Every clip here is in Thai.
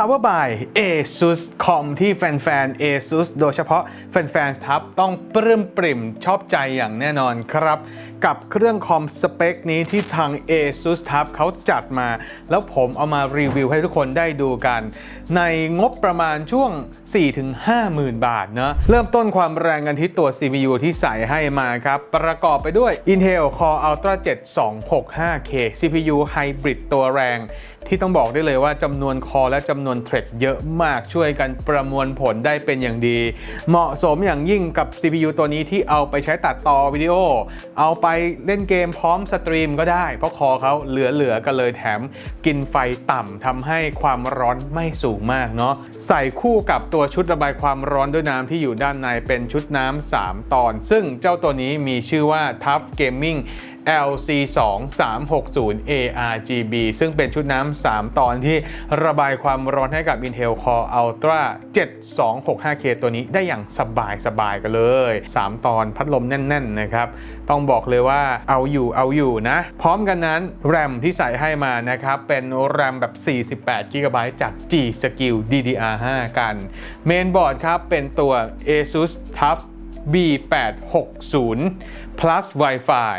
Power by ASUS คอมที่แฟนๆ ASUS โดยเฉพาะแฟนๆทับต้องปลื้มปริ่มชอบใจอย่างแน่นอนครับ กับเครื่องคอมสเปคนี้ที่ทาง ASUS ทับเขาจัดมา แล้วผมเอามารีวิวให้ทุกคนได้ดูกัน ในงบประมาณช่วง 4-5หมื่นบาทเนะเริ่มต้นความแรงกันที่ตัว CPU ที่ใส่ให้มาครับ ประกอบไปด้วย Intel Core Ultra 7 265K CPU Hybrid ตัวแรง ที่ต้องบอกได้เลยว่าจำนวนคอและจำนวนเทรดเยอะมากช่วยกันประมวลผลได้เป็นอย่างดี เหมาะสมอย่างยิ่งกับ CPU ตัวนี้ที่เอาไปใช้ตัดต่อวิดีโอ เอาไปเล่นเกมพร้อมสตรีมก็ได้ เพราะคอเขาเหลือๆกันเลยแถมกินไฟต่ำทำให้ความร้อนไม่สูงมากเนาะใส่คู่กับตัวชุดระบายความร้อนด้วยน้ำที่อยู่ด้านในเป็นชุดน้ำ3 ตอน ซึ่งเจ้าตัวนี้มีชื่อว่า Tough Gaming LC2 360 ARGB ซึ่งเป็นชุดน้ำ 3 ตอนที่ระบายความร้อนให้กับ Intel Core Ultra 7265K ตัวนี้ได้อย่างสบายสบายๆกันเลย 3 ตอนพัดลมแน่น ๆ นะครับ ต้องบอกเลยว่าเอาอยู่เอาอยู่นะ พร้อมกันนั้น แรมที่ใส่ให้มานะครับ เป็นแรมแบบ 48 GB จาก G Skill DDR5 กัน เมนบอร์ดครับ เป็นตัว ASUS TUF B860 plus Wi-Fi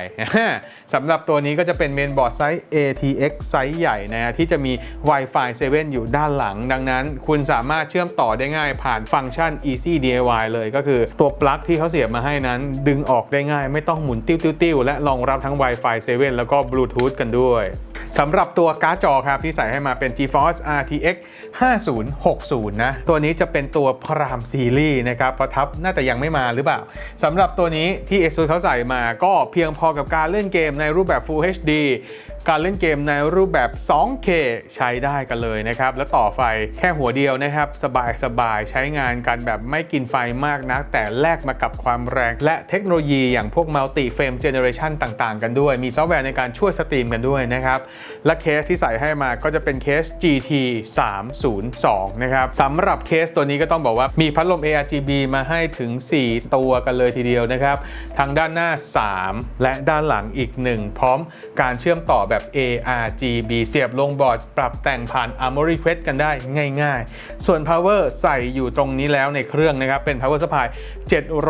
สำหรับตัวนี้ก็จะเป็นเมนบอร์ดไซส์ ATX ไซส์ใหญ่นะฮะที่จะมี Wi-Fi 7 อยู่ด้านหลัง ดังนั้นคุณสามารถเชื่อมต่อได้ง่ายผ่านฟังก์ชัน Easy DIY เลยก็คือตัวปลั๊กที่เขาเสียบมาให้นั้น ดึงออกได้ง่ายไม่ต้องหมุนติ้วๆๆและรองรับทั้ง Wi-Fi 7 แล้วก็ Bluetooth กันด้วย สำหรับตัวการ์ดจอครับที่ใส่ให้มาเป็น GeForce RTX 5060 นะ ตัวนี้จะเป็นตัวพรามซีรีส์นะครับประทับน่าจะยังไม่มาหรือเปล่าสำหรับตัวนี้ที่ ASUS เขาใส่มาก็เพียงพอกับการเล่นเกมในรูปแบบ Full HD การเล่นเกมในรูปแบบ 2K ใช้ได้กันเลยนะครับ และต่อไฟแค่หัวเดียวนะครับ สบายสบายใช้งานกันแบบไม่กินไฟมากนัก แต่แลกมากับความแรง และเทคโนโลยีอย่างพวก Multi Frame Generation ต่างๆ กันด้วย มีซอฟต์แวร์ในการช่วยสตรีมกันด้วยนะครับ และเคสที่ใส่ให้มาก็จะเป็นเคส GT 302 นะครับสำหรับเคสตัวนี้ก็ต้องบอกว่ามีพัดลม ARGB มาให้ถึง 4 ตัวกันเลยทีเดียวนะครับทางด้านหน้า 3 และด้านหลังอีก 1 พร้อมการเชื่อมต่อแบบ ARGB เสียบลงบอร์ด ปรับแต่งผ่าน Armory Quest กันได้ง่ายๆ ส่วน Power ใส่อยู่ตรงนี้แล้วในเครื่องนะครับ เป็น Power Supply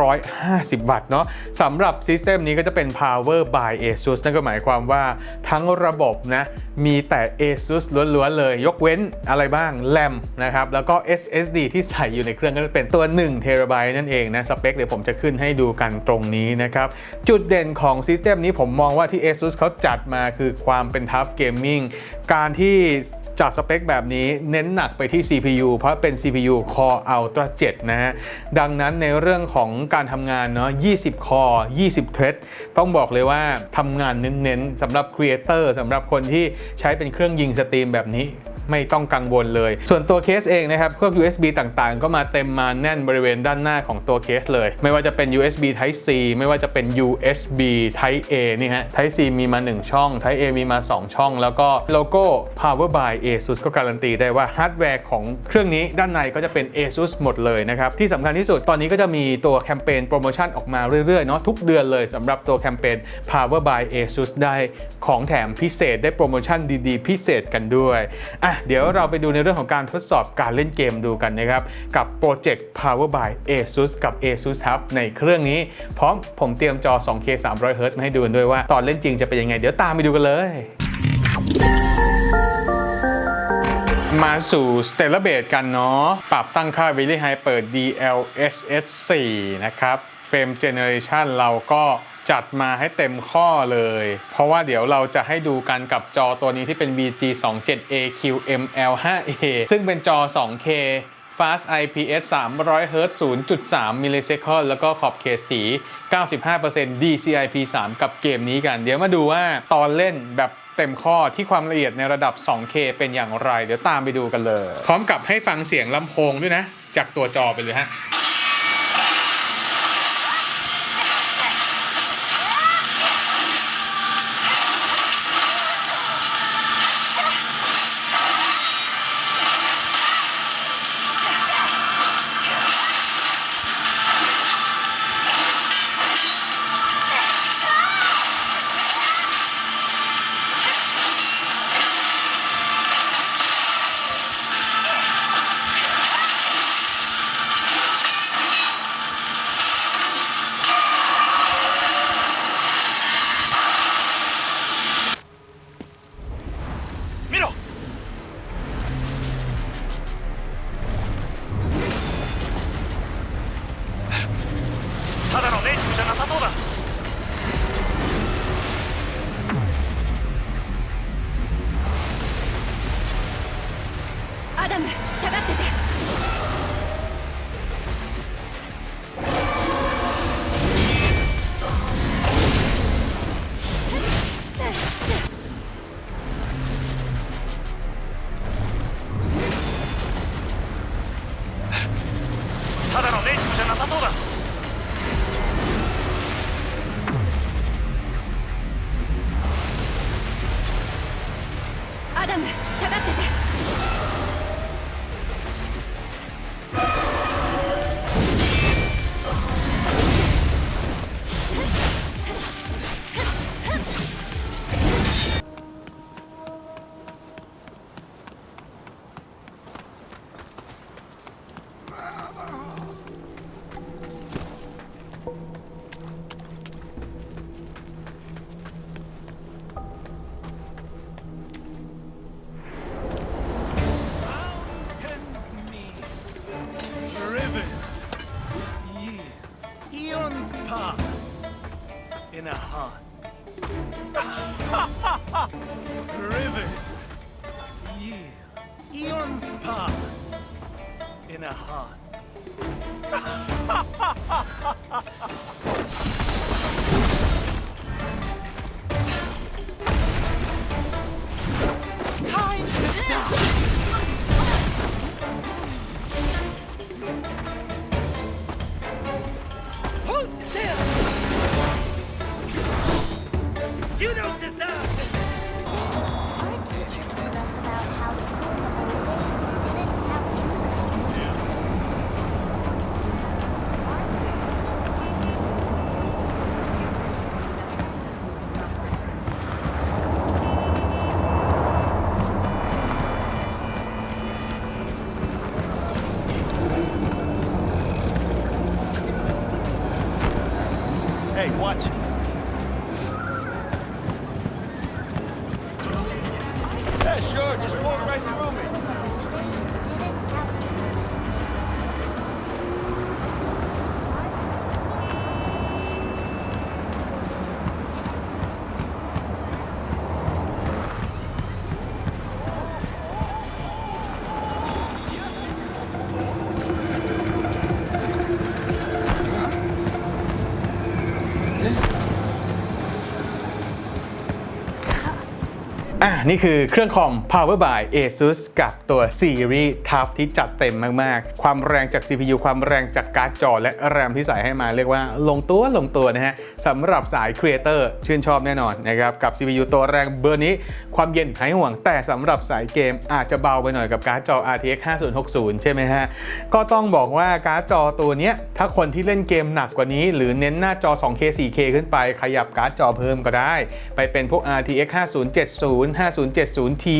750 วัตต์เนาะสำหรับ System นี้ก็จะเป็น Power by ASUS นั่นก็หมายความว่าทั้งระบบนะ มีแต่ ASUS ล้วนๆเลย ยกเว้นอะไรบ้าง RAM นะครับ แล้วก็ SSD ที่ใส่อยู่ในเครื่องก็จะเป็นตัว1 t b นั่นเองนะ สเปคเดี๋ยวผมจะขึ้นให้ดูกันตรงนี้นะครับ จุดเด่นของ System นี้ผมมองว่าที่ ASUS เขาจัดมาคือความตามเป็นทัฟเกมมิ่งการที่จัดสเปคแบบนี้เน้นหนักไปที่ CPU เพราะเป็น CPU Core Ultra 7 นะฮะ ดังนั้นในเรื่องของการทำงานเนาะ 20 คอ 20 เทรดต้องบอกเลยว่าทำงานเน้นๆสำหรับครีเอเตอร์สำหรับคนที่ใช้เป็นเครื่องยิงสตรีมแบบนี้ ไม่ต้องกังวลเลย ส่วนตัวเคสเองนะครับพวก USB ต่างๆ ก็มาเต็มมาแน่นบริเวณด้านหน้าของตัวเคสเลย ไม่ว่าจะเป็น USB Type C ไม่ว่าจะเป็น USB Type A นี่ฮะ Type C มีมา 1 ช่อง Type A มีมา 2 ช่อง แล้วก็โลโก้ Power by ASUS ก็การันตีได้ว่าฮาร์ดแวร์ของเครื่องนี้ด้านในก็จะเป็น ASUS หมดเลยนะครับ ที่สำคัญที่สุดตอนนี้ก็จะมีตัวแคมเปญโปรโมชั่นออกมาเรื่อยๆเนาะทุกเดือนเลยสำหรับตัวแคมเปญ Power by ASUS ได้ของแถมพิเศษได้โปรโมชั่นดีๆ พิเศษกันด้วยอะเดี๋ยวเราไปดูในเรื่องของการทดสอบการเล่นเกมดูกันนะครับ กับโปรเจกต์ Power by ASUS กับ ASUS Tab ในเครื่องนี้ พร้อมผมเตรียมจอ 2K 300 Hz มาให้ดูกันด้วยว่าตอนเล่นจริงจะเป็นยังไง เดี๋ยวตามไปดูกันเลยมาสู่ Stellar b a s e กันเนาะ ปรับตั้งค่า Very High เปิด DLSS 4 นะครับ Frame Generation เราก็จัดมาให้เต็มข้อเลย เพราะว่าเดี๋ยวเราจะให้ดูกันกับจอตัวนี้ที่เป็น VG 2 7 AQML 5A ซึ่งเป็นจอ 2K Fast IPS 300 Hz 0.3 มิลลิเซคันแล้วก็ขอบเขตสี 95% DCI P3 กับเกมนี้กัน เดี๋ยวมาดูว่าตอนเล่นแบบเต็มข้อที่ความละเอียดในระดับ 2K เป็นอย่างไร เดี๋ยวตามไปดูกันเลย พร้อมกับให้ฟังเสียงลำโพงด้วยนะ จากตัวจอไปเลยฮะ 夫じゃなさそうだ。アダム。In a heart. Rivers, yeah, eons pass in a heart. Hey, watch. อะนี่คือเครื่องคอม Power by ASUS กับตัวซีรีส์ Tough ที่จัดเต็มมาก ๆ ความแรงจาก CPU ความแรงจากการ์ดจอ และแรมที่ใส่ให้มาเรียกว่าลงตัวลงตัวนะฮะสำหรับสายครีเอเตอร์ชื่นชอบแน่นอนนะครับ กับ CPU ตัวแรงเบอร์นี้ ความเย็นหายห่วง แต่สำหรับสายเกมอาจจะเบาไปหน่อยกับการ์ดจอ RTX 5060 ใช่ไหมฮะ ก็ต้องบอกว่าการ์ดจอตัวนี้ถ้าคนที่เล่นเกมหนักกว่านี้ หรือเน้นหน้าจอ 2K 4K ขึ้นไปขยับการ์ดจอเพิ่มก็ได้ ไปเป็นพวก RTX 5070 5070 Ti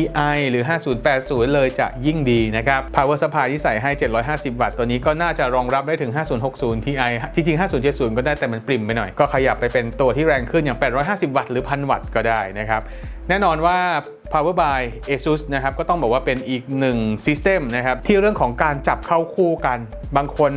หรือ 5080 เลยจะยิ่งดีนะครับ Power Supply ที่ใส่ให้ 750 วัตต์ตัวนี้ก็น่าจะรองรับได้ถึง 5060 Ti จริง ๆ 5070 ก็ได้แต่มันปริ่มไปหน่อย ก็ขยับไปเป็นตัวที่แรงขึ้นอย่าง 850 วัตต์หรือ 1000 วัตต์ก็ได้นะครับ แน่นอนว่า Power by ASUS นะครับก็ต้องบอกว่าเป็นอีกหนึ่งซิสเต็มนะครับที่เรื่องของการจับเข้าคู่กัน บางคน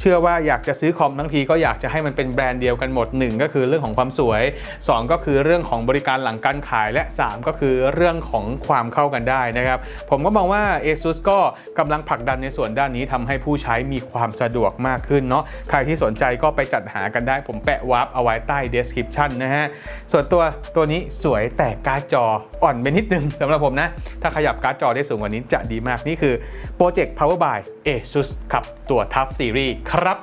เชื่อว่าอยากจะซื้อคอมทั้งทีก็อยากจะให้มันเป็นแบรนด์เดียวกันหมด 1 ก็คือเรื่องของความสวย 2 ก็คือเรื่องของบริการหลังการขายและ 3 ก็คือเรื่องของความเข้ากันได้นะครับ ผมก็มองว่า ASUS ก็กำลังผลักดันในส่วนด้านนี้ทำให้ผู้ใช้มีความสะดวกมากขึ้นเนาะใครที่สนใจก็ไปจัดหากันได้ ผมแปะวาร์ปเอาไว้ใต้ description นะฮะส่วนตัวตัวนี้สวยแต่การ์ดจออ่อนไปนิดนึงสำหรับผมนะ ถ้าขยับการ์ดจอได้สูงกว่านี้จะดีมากนี่คือโปรเจกต์ Power by ASUS ครับตัว Tough Series ครับ